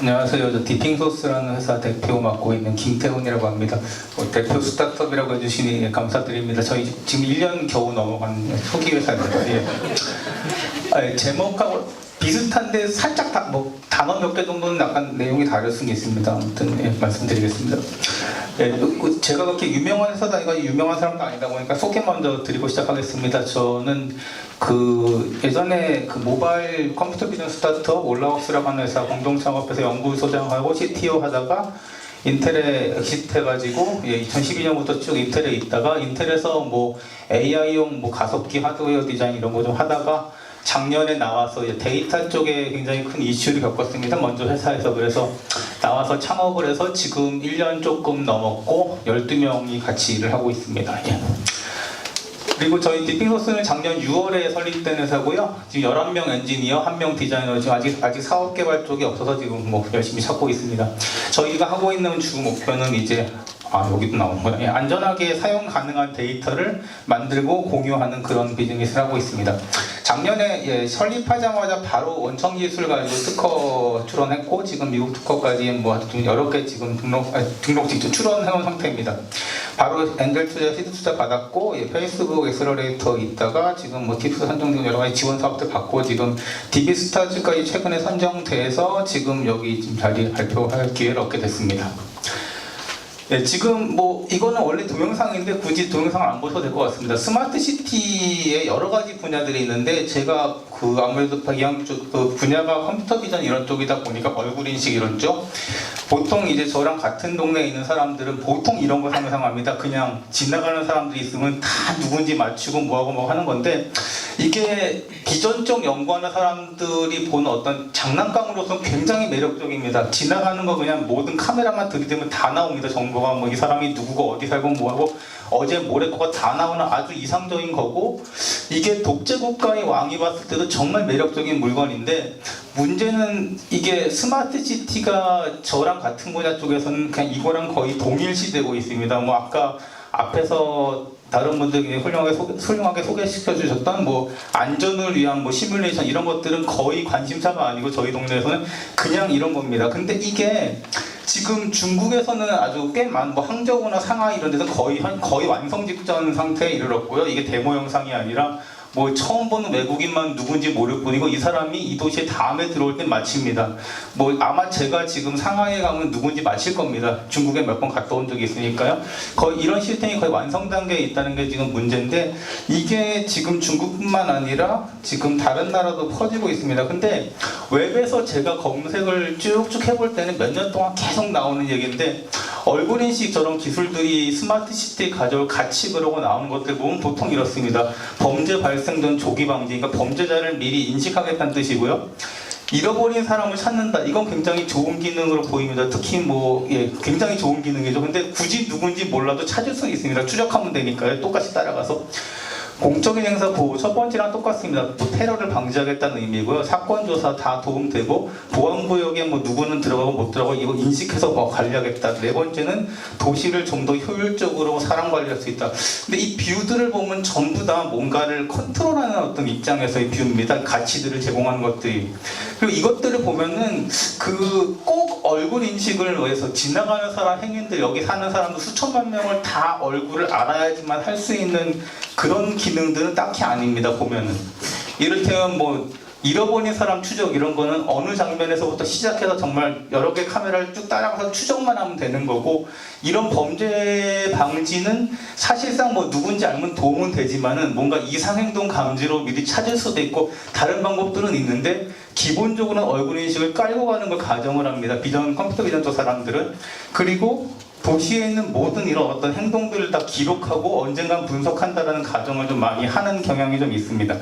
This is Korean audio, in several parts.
안녕하세요. 저 디핑소스라는 회사 대표 맡고 있는 김태훈이라고 합니다. 어, 대표 스타트업이라고 해주시니 감사드립니다. 저희 지금 1년 겨우 넘어간 초기 회사입니다. 예. 아, 예, 제목하고 비슷한데 살짝 다, 뭐 단어 몇 개 정도는 약간 내용이 다를 수는 있습니다. 아무튼 예, 말씀드리겠습니다. 예, 그 제가 그렇게 유명한 회사다 이거 유명한 사람도 아니다 보니까 소개 먼저 드리고 시작하겠습니다. 저는 그 예전에 그 모바일 컴퓨터 비전 스타트업 올라우스라고 하는 회사 공동 창업해서 연구소장하고 CTO 하다가 인텔에 엑시트해가지고 예, 2012년부터 쭉 인텔에 있다가 인텔에서 뭐 AI용 뭐 가속기 하드웨어 디자인 이런 거 좀 하다가 작년에 나와서 데이터 쪽에 굉장히 큰 이슈를 겪었습니다. 먼저 회사에서 그래서 나와서 창업을 해서 지금 1년 조금 넘었고 12명이 같이 일을 하고 있습니다. 예. 그리고 저희 디핑소스는 작년 6월에 설립된 회사고요. 지금 11명 엔지니어, 1명 디자이너, 지금 아직, 아직 사업 개발 쪽이 없어서 지금 뭐 열심히 찾고 있습니다. 저희가 하고 있는 주 목표는 이제 아 여기도 나오는 거예요. 예, 안전하게 사용 가능한 데이터를 만들고 공유하는 그런 비즈니스를 하고 있습니다. 작년에 예, 설립하자마자 바로 원청 기술 가지고 특허 출원했고 지금 미국 특허까지 뭐 여러 개 지금 등록 아니, 등록 직접 출원해온 상태입니다. 바로 엔젤 투자, 시드 투자 받았고 예, 페이스북 엑셀러레이터 있다가 지금 뭐 팁스 선정 등 여러 가지 지원 사업들 받고 지금 디비스타즈까지 최근에 선정돼서 지금 여기 지금 자리 발표할 기회를 얻게 됐습니다. 네, 지금 뭐 이거는 원래 동영상인데 굳이 동영상을 안 보셔도 될 것 같습니다. 스마트 시티에 여러 가지 분야들이 있는데 제가 그 아무래도 방향 쪽그 분야가 컴퓨터 비전 이런 쪽이다 보니까 얼굴 인식 이런 쪽 보통 이제 저랑 같은 동네에 있는 사람들은 보통 이런 거 상상합니다. 그냥 지나가는 사람들이 있으면 다 누군지 맞추고 뭐하고 뭐 하는 건데 이게 비전 쪽 연구하는 사람들이 보는 어떤 장난감으로서 굉장히 매력적입니다. 지나가는 거 그냥 모든 카메라만 들이대면 다 나옵니다. 정보가 뭐 이 사람이 누구고 어디 살고 뭐하고 어제 모레 거가 다 나오는 아주 이상적인 거고 이게 독재 국가의 왕이 봤을 때도 정말 매력적인 물건인데 문제는 이게 스마트 시티가 저랑 같은 분야 쪽에서는 그냥 이거랑 거의 동일시되고 있습니다. 뭐 아까 앞에서 다른 분들이 훌륭하게, 소개, 훌륭하게 소개시켜 주셨던 뭐 안전을 위한 뭐 시뮬레이션 이런 것들은 거의 관심사가 아니고 저희 동네에서는 그냥 이런 겁니다. 근데 이게 지금 중국에서는 아주 꽤 많은 뭐 항저우나 상하이 이런 데서 거의 한- 거의 완성 직전 상태에 이르렀고요. 이게 데모 영상이 아니라 뭐 처음 보는 외국인만 누군지 모를 뿐이고 이 사람이 이 도시에 다음에 들어올 땐 마칩니다. 뭐 아마 제가 지금 상하이에 가면 누군지 맞힐 겁니다. 중국에 몇 번 갔다 온 적이 있으니까요. 거의 이런 시스템이 거의 완성 단계에 있다는 게 지금 문제인데 이게 지금 중국뿐만 아니라 지금 다른 나라도 퍼지고 있습니다. 근데 웹에서 제가 검색을 쭉쭉 해볼 때는 몇 년 동안 계속 나오는 얘기인데 얼굴 인식 저런 기술들이 스마트 시티에 가져올 가치 그러고 나오는 것들 보면 보통 이렇습니다. 범죄 발생 전 조기 방지, 그러니까 범죄자를 미리 인식하겠다는 뜻이고요. 잃어버린 사람을 찾는다. 이건 굉장히 좋은 기능으로 보입니다. 특히 뭐, 예, 굉장히 좋은 기능이죠. 근데 굳이 누군지 몰라도 찾을 수 있습니다. 추적하면 되니까요. 똑같이 따라가서. 공적인 행사 보호 첫 번째랑 똑같습니다. 뭐 테러를 방지하겠다는 의미고요. 사건 조사 다 도움되고 보안 구역에 뭐 누구는 들어가고 못 들어가고 이거 인식해서 뭐 관리하겠다. 네 번째는 도시를 좀 더 효율적으로 사람 관리할 수 있다. 근데 이 뷰들을 보면 전부 다 뭔가를 컨트롤하는 어떤 입장에서의 뷰입니다. 가치들을 제공하는 것들이. 그리고 이것들을 보면은 그 꼭 얼굴 인식을 위해서 지나가는 사람 행인들 여기 사는 사람들 수천만 명을 다 얼굴을 알아야지만 할 수 있는 그런 기능들은 딱히 아닙니다 보면은. 이를테면 뭐 잃어버린 사람 추적 이런 거는 어느 장면에서부터 시작해서 정말 여러 개 카메라를 쭉 따라가서 추적만 하면 되는 거고 이런 범죄 방지는 사실상 뭐 누군지 알면 도움은 되지만은 뭔가 이상행동 감지로 미리 찾을 수도 있고 다른 방법들은 있는데 기본적으로는 얼굴 인식을 깔고 가는 걸 가정을 합니다. 비전 컴퓨터 비전 쪽 사람들은. 그리고 도시에 있는 모든 이런 어떤 행동들을 다 기록하고 언젠간 분석한다라는 가정을 좀 많이 하는 경향이 좀 있습니다.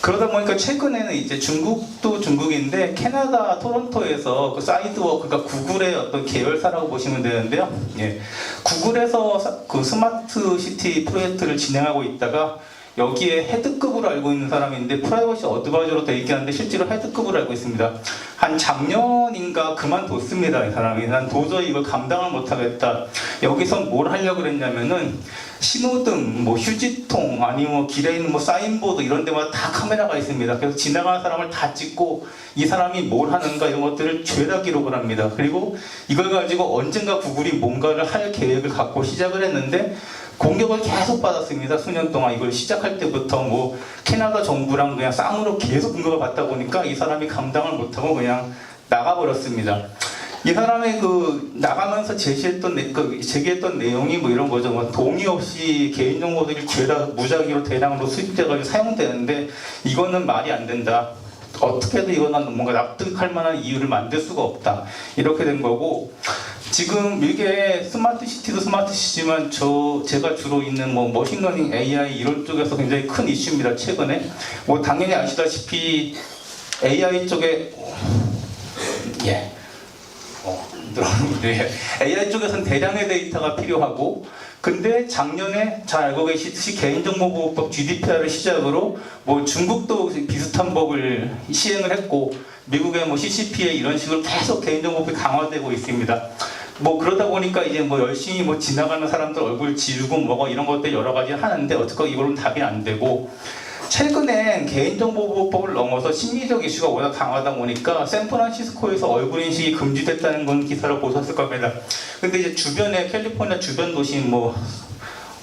그러다 보니까 최근에는 이제 중국도 중국인데 캐나다 토론토에서 그 사이드워크 그러니까 구글의 어떤 계열사라고 보시면 되는데요. 예. 구글에서 사- 그 스마트 시티 프로젝트를 진행하고 있다가 여기에 헤드급으로 알고 있는 사람인데 프라이버시 어드바이저로 돼 있긴 한데 실제로 헤드급으로 알고 있습니다. 한 작년인가 그만뒀습니다. 이 사람이. 난 도저히 이걸 감당을 못하겠다. 여기서 뭘 하려고 그랬냐면은 신호등, 뭐 휴지통, 아니면 뭐 길에 있는 뭐 사인보드 이런 데마다 다 카메라가 있습니다. 그래서 지나가는 사람을 다 찍고 이 사람이 뭘 하는가 이런 것들을 죄다 기록을 합니다. 그리고 이걸 가지고 언젠가 구글이 뭔가를 할 계획을 갖고 시작을 했는데 공격을 계속 받았습니다. 수년 동안 이걸 시작할 때부터 뭐 캐나다 정부랑 그냥 쌍으로 계속 공격을 받다 보니까 이 사람이 감당을 못하고 그냥 나가버렸습니다. 이 사람의 그 나가면서 제시했던 내- 그 제기했던 내용이 뭐 이런 거죠. 뭐 동의 없이 개인 정보들이 죄다 무작위로 대량으로 수입돼가지고 사용되는데 이거는 말이 안 된다. 어떻게든 이거는 뭔가 납득할 만한 이유를 만들 수가 없다. 이렇게 된 거고 지금 이게 스마트 시티도 스마트 시티지만 저 제가 주로 있는 뭐 머신러닝 AI 이런 쪽에서 굉장히 큰 이슈입니다. 최근에 뭐 당연히 아시다시피 AI 쪽에 예. 어, 들어오는데 AI 쪽에서는 대량의 데이터가 필요하고 근데 작년에 잘 알고 계시듯이 개인정보보호법 GDPR을 시작으로 뭐 중국도 비슷한 법을 시행을 했고 미국의 뭐 CCPA 이런 식으로 계속 개인정보법이 강화되고 있습니다. 뭐 그러다 보니까 이제 뭐 열심히 뭐 지나가는 사람들 얼굴 지우고 뭐고 이런 것들 여러 가지 하는데 어떻게 이걸로는 답이 안 되고 최근엔 개인정보보호법을 넘어서 심리적 이슈가 워낙 강하다 보니까 샌프란시스코에서 얼굴 인식이 금지됐다는 건 기사를 보셨을 겁니다. 근데 이제 주변에 캘리포니아 주변 도시인 뭐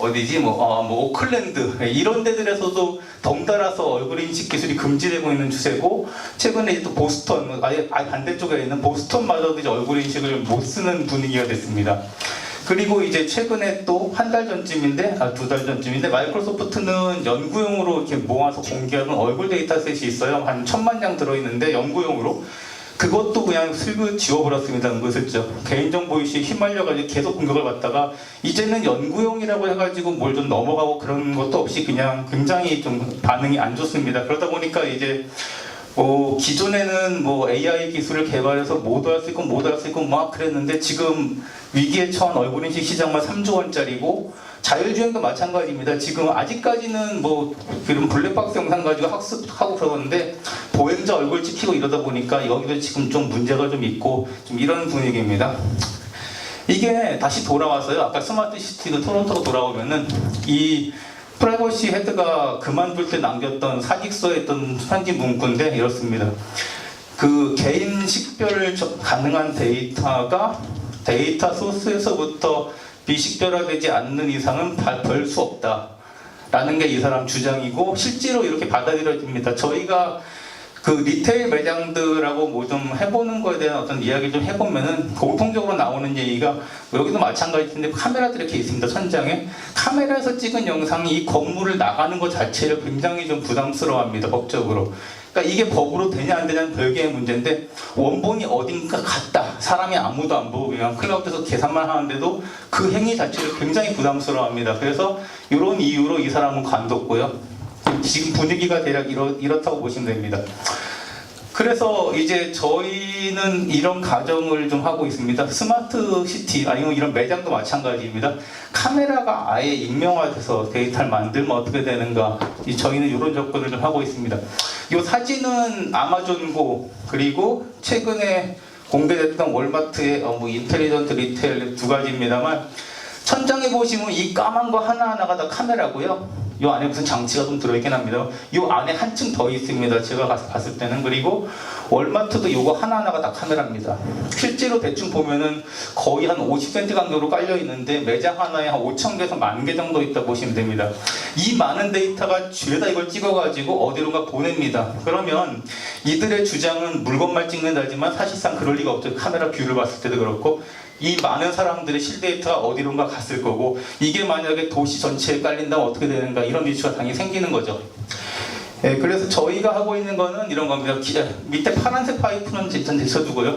어디지 뭐, 어, 뭐 오클랜드 이런 데들에서도 덩달아서 얼굴 인식 기술이 금지되고 있는 추세고 최근에 이제 또 보스턴 뭐 아예, 아예 반대쪽에 있는 보스턴마저도 이제 얼굴 인식을 못 쓰는 분위기가 됐습니다. 그리고 이제 최근에 또 한 달 전쯤인데 아, 두 달 전쯤인데 마이크로소프트는 연구용으로 이렇게 모아서 공개하는 얼굴 데이터셋이 있어요. 한 천만 장 들어있는데 연구용으로 그것도 그냥 슬그 지워버렸습니다. 은근슬쩍 개인정보 이슈에 휘말려가지고 계속 공격을 받다가 이제는 연구용이라고 해가지고 뭘 좀 넘어가고 그런 것도 없이 그냥 굉장히 좀 반응이 안 좋습니다. 그러다 보니까 이제 어, 기존에는 뭐 AI 기술을 개발해서 모두 할수 있고 모두 할수 있고 막 그랬는데 지금 위기에 처한 얼굴인식 시장만 3조 원짜리고 자율주행도 마찬가지입니다. 지금 아직까지는 뭐 그런 블랙박스 영상 가지고 학습하고 그러는데 보행자 얼굴 찍히고 이러다 보니까 여기도 지금 좀 문제가 좀 있고 좀 이런 분위기입니다. 이게 다시 돌아와서요. 아까 스마트 시티도 토론토로 돌아오면은 이 프라이버시 헤드가 그만둘 때 남겼던 사직서에 있던 편지 문구인데 이렇습니다. 그 개인 식별을 저- 가능한 데이터가 데이터 소스에서부터 비식별화되지 않는 이상은 별수 없다. 라는 게 이 사람 주장이고 실제로 이렇게 받아들여집니다. 저희가 그 리테일 매장들하고 뭐 좀 해보는 거에 대한 어떤 이야기 좀 해보면은 공통적으로 나오는 얘기가 뭐 여기도 마찬가지인데 카메라들이 이렇게 있습니다 천장에 카메라에서 찍은 영상이 이 건물을 나가는 것 자체를 굉장히 좀 부담스러워합니다 법적으로 그러니까 이게 법으로 되냐 안 되냐는 별개의 문제인데 원본이 어딘가 갔다. 사람이 아무도 안 보고 그냥 클라우드에서 계산만 하는데도 그 행위 자체를 굉장히 부담스러워합니다. 그래서 이런 이유로 이 사람은 관뒀고요. 지금 분위기가 대략 이렇, 이렇다고 보시면 됩니다. 그래서 이제 저희는 이런 가정을 좀 하고 있습니다. 스마트 시티 아니면 이런 매장도 마찬가지입니다. 카메라가 아예 익명화돼서 데이터를 만들면 어떻게 되는가? 이 저희는 이런 접근을 좀 하고 있습니다. 이 사진은 아마존고 그리고 최근에 공개됐던 월마트의 어, 뭐 인텔리전트 리테일 두 가지입니다만 천장에 보시면 이 까만 거 하나하나가 다 카메라고요. 이 안에 무슨 장치가 좀 들어있긴 합니다. 이 안에 한층 더 있습니다. 제가 가서 봤을 때는 그리고 월마트도 이거 하나하나가 다 카메라입니다. 실제로 대충 보면은 거의 한 50cm 간격으로 깔려 있는데 매장 하나에 한 5천 개에서 만 개 정도 있다 보시면 됩니다. 이 많은 데이터가 죄다 이걸 찍어가지고 어디론가 보냅니다. 그러면 이들의 주장은 물건만 찍는다지만 사실상 그럴 리가 없죠. 카메라 뷰를 봤을 때도 그렇고 이 많은 사람들의 실데이터가 어디론가 갔을 거고 이게 만약에 도시 전체에 깔린다면 어떻게 되는가 이런 이슈가 당연히 생기는 거죠. 예, 그래서 저희가 하고 있는 거는 이런 겁니다. 기- 밑에 파란색 파이프는 일단 제쳐두고요.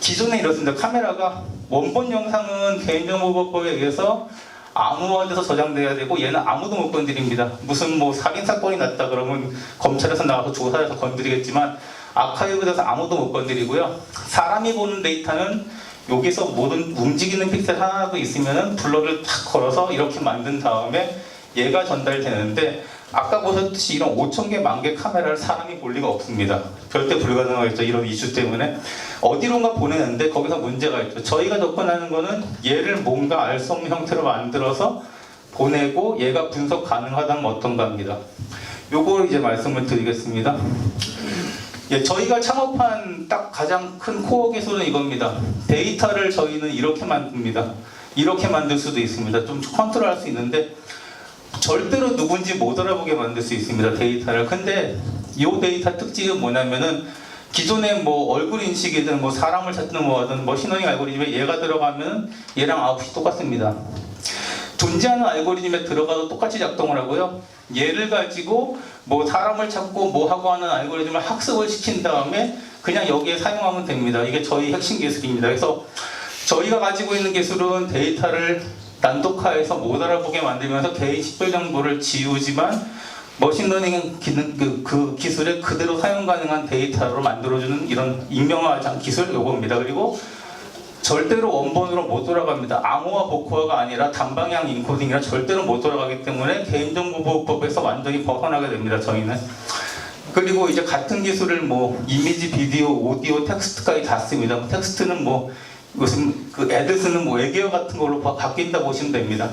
기존에 이렇습니다. 카메라가 원본 영상은 개인정보법에 의해서 암호화돼서 저장돼야 되고 얘는 아무도 못 건드립니다. 무슨 뭐 살인 사건이 났다 그러면 검찰에서 나와서 조사해서 건드리겠지만 아카이브돼서 아무도 못 건드리고요. 사람이 보는 데이터는 여기서 모든 움직이는 픽셀 하나도 있으면은 블러를 탁 걸어서 이렇게 만든 다음에 얘가 전달되는데 아까 보셨듯이 이런 5천 개, 만 개 카메라를 사람이 볼 리가 없습니다. 절대 불가능하겠죠. 이런 이슈 때문에. 어디론가 보내는데 거기서 문제가 있죠. 저희가 접근하는 거는 얘를 뭔가 알수 없는 형태로 만들어서 보내고 얘가 분석 가능하다면 어떤가 합니다. 요걸 이제 말씀을 드리겠습니다. 예, 저희가 창업한 딱 가장 큰 코어 기술은 이겁니다. 데이터를 저희는 이렇게 만듭니다. 이렇게 만들 수도 있습니다. 좀 컨트롤 할 수 있는데 절대로 누군지 못 알아보게 만들 수 있습니다. 데이터를. 근데 이 데이터 특징은 뭐냐면은 기존에 뭐 얼굴 인식이든 뭐 사람을 찾는 뭐든 머신러닝 알고리즘에 얘가 들어가면 얘랑 아웃이 똑같습니다. 존재하는 알고리즘에 들어가도 똑같이 작동을 하고요. 얘를 가지고 뭐 사람을 찾고 뭐 하고 하는 알고리즘을 학습을 시킨 다음에 그냥 여기에 사용하면 됩니다. 이게 저희 핵심 기술입니다. 그래서 저희가 가지고 있는 기술은 데이터를 난독화해서 못 알아보게 만들면서 개인 식별 정보를 지우지만 머신러닝 기능 그, 그 기술에 그대로 사용 가능한 데이터로 만들어주는 이런 익명화 장 기술 요겁니다. 그리고 절대로 원본으로 못 돌아갑니다. 암호화 복호화가 아니라 단방향 인코딩이라 절대로 못 돌아가기 때문에 개인정보보호법에서 완전히 벗어나게 됩니다. 저희는. 그리고 이제 같은 기술을 뭐 이미지, 비디오, 오디오, 텍스트까지 다 씁니다. 텍스트는 뭐 무슨 그 쓰는 뭐 외계어 같은 걸로 바- 바뀐다 보시면 됩니다.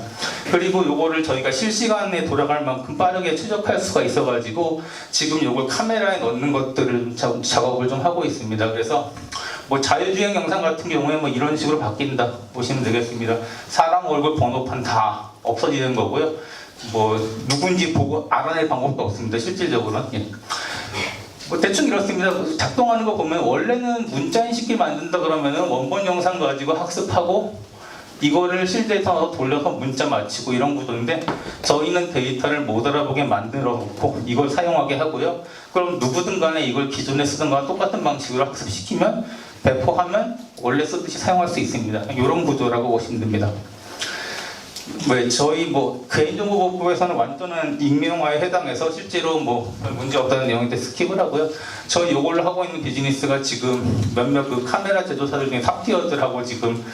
그리고 요거를 저희가 실시간에 돌아갈 만큼 빠르게 추적할 수가 있어가지고 지금 요걸 카메라에 넣는 것들을 자- 작업을 좀 하고 있습니다. 그래서 뭐 자유주행 영상 같은 경우에 뭐 이런 식으로 바뀐다 보시면 되겠습니다. 사람 얼굴 번호판 다 없어지는 거고요. 뭐 누군지 보고 알아낼 방법도 없습니다. 실질적으로는. 예. 뭐 대충 이렇습니다. 작동하는 거 보면 원래는 문자 인식기 만든다 그러면은 원본 영상 가지고 학습하고 이거를 실데이터로 돌려서 문자 맞히고 이런 구조인데 저희는 데이터를 못 알아보게 만들어 놓고 이걸 사용하게 하고요. 그럼 누구든 간에 이걸 기존에 쓰던 거와 똑같은 방식으로 학습시키면 배포하면 원래 쓰듯이 사용할 수 있습니다. 이런 구조라고 보시면 됩니다. 왜 저희 뭐 개인정보보호법에서는 완전한 익명화에 해당해서 실제로 뭐 문제 없다는 내용인데 스킵을 하고요. 저희 이걸로 하고 있는 비즈니스가 지금 몇몇 그 카메라 제조사들 중에 탑티어들하고 지금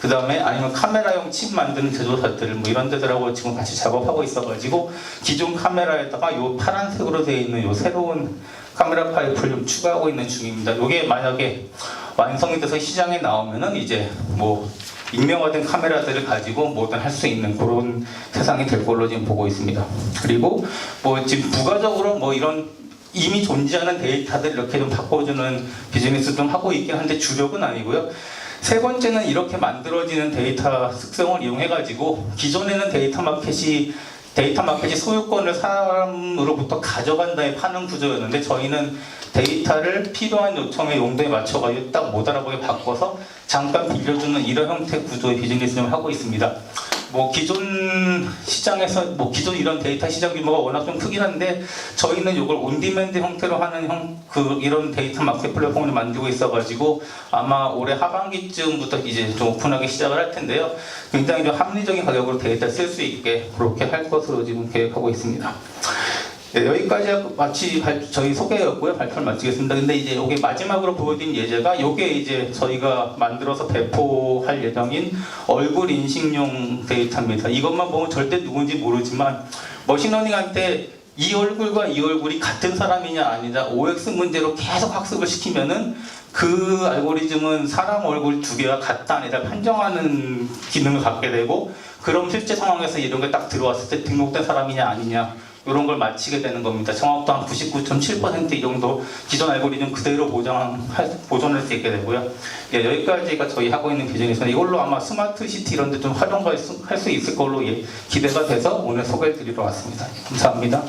그 다음에 아니면 카메라용 칩 만드는 제조사들 뭐 이런 데들하고 지금 같이 작업하고 있어가지고 기존 카메라에다가 요 파란색으로 되어 있는 요 새로운 카메라 파이프를 좀 추가하고 있는 중입니다. 이게 만약에 완성이 돼서 시장에 나오면은 이제 뭐 익명화된 카메라들을 가지고 뭐든 할 수 있는 그런 세상이 될 걸로 지금 보고 있습니다. 그리고 뭐 지금 부가적으로 뭐 이런 이미 존재하는 데이터들 이렇게 좀 바꿔주는 비즈니스 좀 하고 있긴 한데 주력은 아니고요. 세 번째는 이렇게 만들어지는 데이터 특성을 이용해가지고 기존에는 데이터 마켓이 데이터 마켓이 소유권을 사람으로부터 가져간 다음에 파는 구조였는데 저희는 데이터를 필요한 요청의 용도에 맞춰가지고 딱 못 알아보게 바꿔서 잠깐 빌려주는 이런 형태 구조의 비즈니스를 하고 있습니다. 뭐 기존 시장에서 뭐 기존 이런 데이터 시장 규모가 워낙 좀 크긴 한데 저희는 이걸 온디맨드 형태로 하는 형 그 이런 데이터 마켓 플랫폼을 만들고 있어가지고 아마 올해 하반기쯤부터 이제 좀 오픈하기 시작을 할 텐데요. 굉장히 좀 합리적인 가격으로 데이터 쓸 수 있게 그렇게 할 것으로 지금 계획하고 있습니다. 네, 여기까지 마치 발- 저희 소개였고요. 발표를 마치겠습니다. 근데 이제 여기 마지막으로 보여드린 예제가 이게 이제 저희가 만들어서 배포할 예정인 얼굴 인식용 데이터입니다. 이것만 보면 절대 누군지 모르지만 머신러닝한테 이 얼굴과 이 얼굴이 같은 사람이냐 아니냐 OX 문제로 계속 학습을 시키면은 그 알고리즘은 사람 얼굴 두 개가 같다 아니다 판정하는 기능을 갖게 되고 그럼 실제 상황에서 이런 게 딱 들어왔을 때 등록된 사람이냐 아니냐 이런 걸 맞히게 되는 겁니다. 정확도 한 99.7%이 정도 기존 알고리즘 그대로 보장 보존할 수 있게 되고요. 예, 여기까지가 저희 하고 있는 비즈니스는 이걸로 아마 스마트 시티 이런 데 좀 활용할 수, 할 수 있을 걸로 예, 기대가 돼서 오늘 소개해 드리러 왔습니다. 감사합니다.